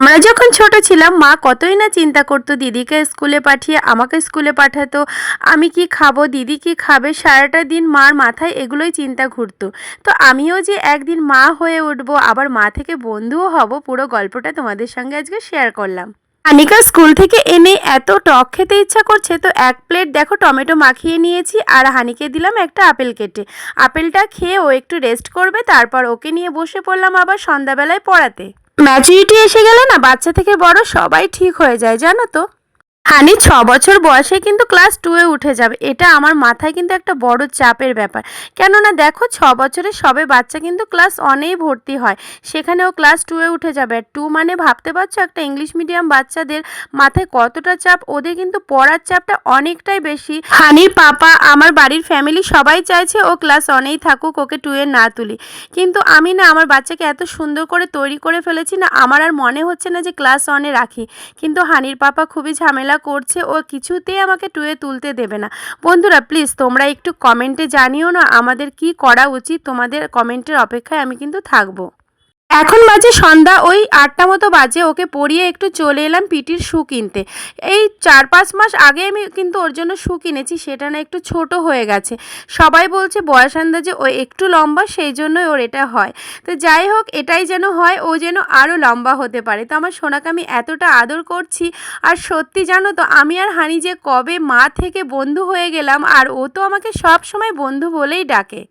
আমরা যখন ছোট ছিলাম, মা কতই না চিন্তা করতো, দিদিকে স্কুলে পাঠিয়ে আমাকে স্কুলে পাঠাতো, আমি কি খাব, দিদি কি খাবে? সারাটা দিন মার মাথায় এগুলোই চিন্তা ঘুরতো। তো আমিও যে একদিন মা হয়ে উঠবো, আবার মা থেকে বন্ধুও হব, পুরো গল্পটা তোমাদের সঙ্গে আজকে শেয়ার করলাম। আনিকা স্কুল থেকে এনে এত টক খেতে ইচ্ছা করছে, তো এক প্লেট দেখো টমেটো মাখিয়ে নিয়েছি, আর হানিকে দিলাম একটা আপেল কেটে। আপেলটা খেয়ে ও একটু রেস্ট করবে, তারপর ওকে নিয়ে বসে পড়লাম আবার সন্ধ্যাবেলায় পড়াতে। ম্যাচুরিটি এসে গেলে না বাচ্চা থেকে বড় সবাই ঠিক হয়ে যায় জানো তো? হানি, ছ বছর বয়সে কিন্তু ক্লাস টুয়ে উঠে যাবে। এটা আমার মাথায় কিন্তু একটা বড় চাপের ব্যাপার। কেননা দেখো, ছ বছরে সবে বাচ্চা কিন্তু ক্লাস ওয়ানেই ভর্তি হয়। সেখানেও ক্লাস টুয়ে উঠে যাবে। আর টু মানে ভাবতে পারছ, একটা ইংলিশ মিডিয়াম বাচ্চাদের মাথায় কতটা চাপ? ওদের কিন্তু পড়ার চাপটা অনেকটাই বেশি। হানির পাপা, আমার বাড়ির ফ্যামিলি সবাই চাইছে ও ক্লাস ওয়ানেই থাকুক, ওকে টুয়ে না তুলি। কিন্তু আমি না, আমার বাচ্চাকে এত সুন্দর করে তৈরি করে ফেলেছি না, আমার আর মনে হচ্ছে না যে ক্লাস ওয়ানে রাখি। কিন্তু হানির পাপা খুবই ঝামেলা করছে, ও কিছুতেই আমাকে টুয়ে তুলতে দেবে না। বন্ধুরা প্লিজ তোমরা একটু কমেন্টে জানিও না, আমাদের কি করা উচিত? তোমাদের কমেন্টের অপেক্ষায় আমি কিন্তু থাকব। এখন বাজে সন্ধ্যা, ওই আটটা মতো বাজে, ওকে পরিয়ে একটু চলে এলাম পিটির শু কিনতে। এই চার পাঁচ মাস আগে আমি কিন্তু ওর জন্য শু কিনেছি, সেটা না একটু ছোট হয়ে গেছে। সবাই বলছে, বয়স আন্দাজে ও একটু লম্বা, সেই জন্যই ওর এটা হয়। তো যাই হোক, এটাই যেন হয়, ও যেন আরও লম্বা হতে পারে। তো আমার সোনাকে আমি এতটা আদর করছি, আর সত্যি জানো তো, আমি আর হানি যে কবে মা থেকে বন্ধু হয়ে গেলাম, আর ও তো আমাকে সব সময় বন্ধু বলেই ডাকে।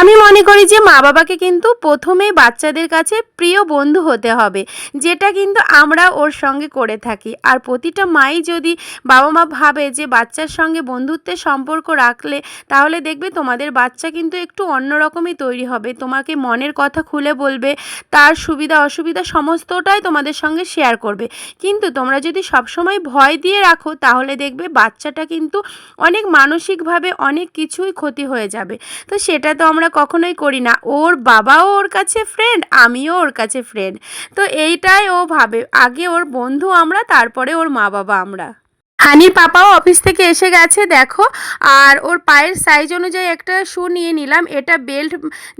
আমি মনে করি যে মা বাবাকে কিন্তু প্রথমেই বাচ্চাদের কাছে প্রিয় বন্ধু হতে হবে, যেটা কিন্তু আমরা ওর সঙ্গে করে থাকি। আর প্রতিটা মাই যদি বাবা মা ভাবে যে বাচ্চার সঙ্গে বন্ধুত্বের সম্পর্ক রাখলে, তাহলে দেখবে তোমাদের বাচ্চা কিন্তু একটু অন্যরকমই তৈরি হবে। তোমাকে মনের কথা খুলে বলবে, তার সুবিধা অসুবিধা সমস্তটাই তোমাদের সঙ্গে শেয়ার করবে। কিন্তু তোমরা যদি সবসময় ভয় দিয়ে রাখো, তাহলে দেখবে বাচ্চাটা কিন্তু অনেক মানসিকভাবে অনেক কিছুই ক্ষতি হয়ে যাবে। তো সেটা তো আমরা কখনোই করি না। ওর বাবাও ওর কাছে ফ্রেন্ড আমিও ওর কাছে ফ্রেন্ড তো এইটাই ও ভাবে। আগে ওর বন্ধু আমরা, তারপরে ওর মা বাবা আমরা। হানির পাপাও অফিস থেকে এসে গেছে, দেখো। আর ওর পায়ের সাইজ অনুযায়ী একটা শু নিয়ে নিলাম। এটা বেল্ট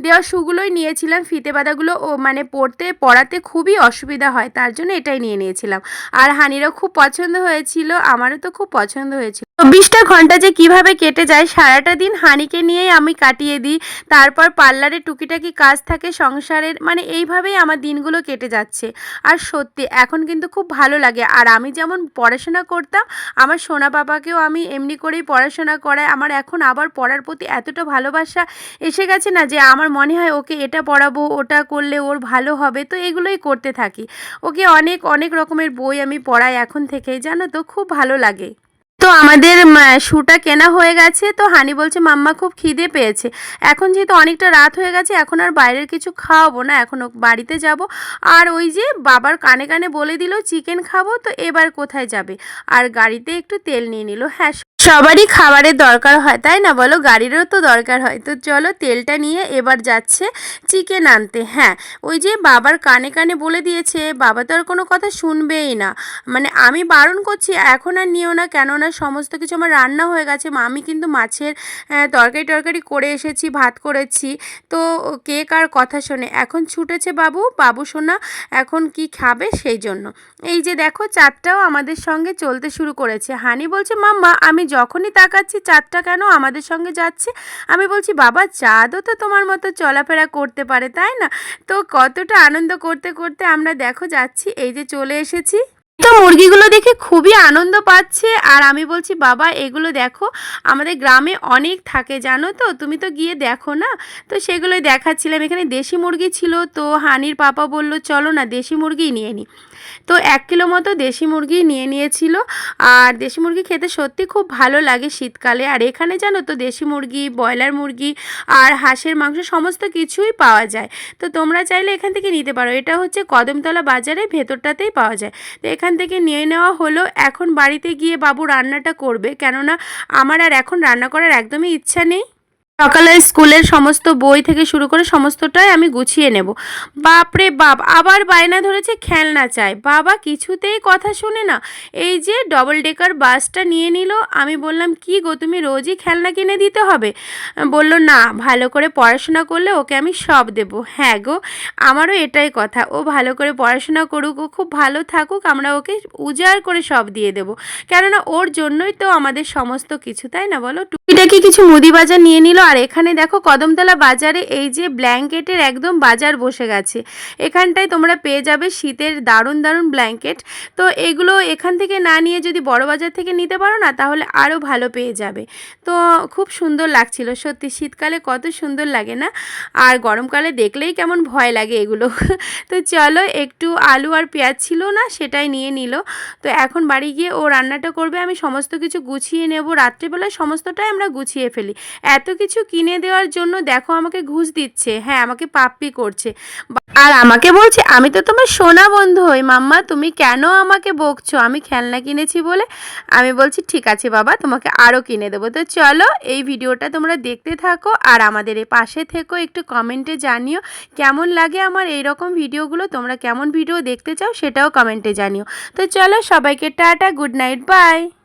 দেওয়া শুগুলোই নিয়েছিলাম। ফিতে বাঁধাগুলো ও মানে পড়তে পড়াতে খুবই অসুবিধা হয়, তার জন্য এটাই নিয়ে নিয়েছিলাম। আর হানিরও খুব পছন্দ হয়েছিল, আমারও তো খুব পছন্দ হয়েছিল। চব্বিশটা ঘণ্টা যে কীভাবে কেটে যায়, সারাটা দিন হানিকে নিয়েই আমি কাটিয়ে দিই। তারপর পার্লারে টুকিটাকি কাজ থাকে, সংসারের মানে এইভাবেই আমার দিনগুলো কেটে যাচ্ছে। আর সত্যি, এখন কিন্তু খুব ভালো লাগে। আর আমি যেমন পড়াশোনা করতাম আমার সোনা বাবাকেও আমি এমনি করেই পড়াশোনা করাই। আমার এখন আবার পড়ার প্রতি এতটা ভালোবাসা এসে গেছে না যে আমার মনে হয় ওকে এটা পড়াবো, ওটা করলে ওর ভালো হবে। তো এগুলোই করতে থাকি। ওকে অনেক অনেক রকমের বই আমি পড়াই এখন থেকে জানো তো, খুব ভালো লাগে। তো আমাদের শুটা কেনা হয়ে গেছে। তো হানি বলছে, মাম্মা খুব খিদে পেয়েছে। এখন যেহেতু অনেকটা রাত হয়ে গেছে, এখন আর বাইরের কিছু খাওয়াবো না। এখন বাড়িতে যাব। আর ওই যে বাবার কানে কানে বলে দিল, চিকেন খাব, তো এবার কোথায় যাবে? আর গাড়িতে একটু তেল নিয়ে নিল। হ্যাঁ সবারই খাবারের দরকার হয়, তাই না? বলো, গাড়িরও তো দরকার হয়। তো চলো, তেলটা নিয়ে এবার যাচ্ছে চিকেন আনতে। হ্যাঁ ওই যে বাবার কানে কানে বলে দিয়েছে, বাবা তো আর কোনো কথা শুনবেই না। মানে আমি বারণ করছি, এখন আর নিও না, কেননা সমস্ত কিছু আমার রান্না হয়ে গেছে। মা, আমি কিন্তু মাছের তরকারি টরকারি করে এসেছি, ভাত করেছি। তো কে কার কথা শোনে? এখন ছুটেছে বাবু বাবু শোনা এখন কি খাবে সেই জন্য। এই যে দেখো, চাঁদটাও আমাদের সঙ্গে চলতে শুরু করেছে। হানি বলছে, মাম্মা, আমি যখনই তাকাচ্ছি, চাঁদটা কেন আমাদের সঙ্গে যাচ্ছে? আমি বলছি, বাবা, চাঁদও তো তোমার মতো চলাফেরা করতে পারে, তাই না? তো কতটা আনন্দ করতে করতে আমরা দেখো যাচ্ছি, এই যে চলে এসেছি। তো মুরগিগুলো দেখে খুবই আনন্দ পাচ্ছে। আর আমি বলছি, বাবা, এগুলো দেখো, আমাদের গ্রামে অনেক থাকে, জানো তো? তুমি তো গিয়ে দেখো না? তো সেগুলোই দেখাচ্ছিলাম। এখানে দেশি মুরগি ছিল তো, হানির পাপা বলল, চলো না, দেশি মুরগি নিয়ে নিই তো এক কিলো মতো দেশি মুরগি নিয়ে নিয়েছিল। আর দেশি মুরগি খেতে সত্যি খুব ভালো লাগে শীতকালে। আর এখানে জানো তো, দেশি মুরগি, ব্রয়লার মুরগি আর হাঁসের মাংস সমস্ত কিছুই পাওয়া যায়। তো তোমরা চাইলে এখান থেকে নিতে পারো। এটা হচ্ছে কদমতলা বাজারে ভেতরটাতেই পাওয়া যায়। তো এখান থেকে নিয়ে নেওয়া হলো। এখন বাড়িতে গিয়ে বাবু রান্নাটা করবে। কেননা আমার আর এখন রান্না করার একদমই ইচ্ছা নেই। সকালে স্কুলের সমস্ত বই থেকে শুরু করে সমস্তটাই আমি গুছিয়ে নেব। বাপরে বাপ, আবার বায়না ধরেছে খেলনা চাই। বাবা কিছুতেই কথা শুনে না, এই যে ডবল ডেকার বাসটা নিয়ে নিল। আমি বললাম, কি গো, তুমি রোজই খেলনা কিনে দিতে হবে? বলল, না, ভালো করে পড়াশোনা করলে ওকে আমি সব দেব। হ্যাঁ গো, আমারও এটাই কথা। ও ভালো করে পড়াশোনা করুক, ও খুব ভালো থাকুক, আমরা ওকে উজাড় করে সব দিয়ে দেব। কেননা ওর জন্যই তো আমাদের সমস্ত কিছু, তাই না বলো? টুকিটাকি কিছু মুদি বাজার নিয়ে নিল আর এখানে দেখো কদমতলা বাজারে এই যে ব্ল্যাঙ্কেটের একদম বাজার বসে গেছে। এখানটায় তোমরা পেয়ে যাবে শীতের দারুণ দারুণ ব্ল্যাঙ্কেট। তো এগুলো এখান থেকে না নিয়ে যদি বড় বাজার থেকে নিতে পারো না, তাহলে আরও ভালো পেয়ে যাবে। তো খুব সুন্দর লাগছিল, সত্যি শীতকালে কত সুন্দর লাগে না? আর গরমকালে দেখলেই কেমন ভয় লাগে এগুলো। তো চলো, একটু আলু আর পেঁয়াজ ছিল না, সেটাই নিয়ে নিল। তো এখন বাড়ি গিয়ে ও রান্নাটা করবে, আমি সমস্ত কিছু গুছিয়ে নেব। রাত্রিবেলায় সমস্তটাই আমরা গুছিয়ে ফেলি। এত কিছু কিনে দেওয়ার জন্য দেখো আমাকে ঘুষ দিচ্ছে। হ্যাঁ আমাকে পাপ্পি করছে। আর আমাকে বলছে, আমি তো তোমার সোনা বন্ধু হই, মাম্মা, তুমি কেন আমাকে বকছো? আমি খেলনা কিনেছি বলে আমি বলছি, ঠিক আছে বাবা, তোমাকে আরও কিনে দেবো। তো চলো, এই ভিডিওটা তোমরা দেখতে থাকো আর আমাদের এই পাশে থেকো, একটু কমেন্টে জানিও কেমন লাগে আমার এই রকম ভিডিওগুলো, তোমরা কেমন ভিডিও দেখতে চাও সেটাও কমেন্টে জানিও। তো চলো, সবাইকে টাটা, গুড নাইট, বাই!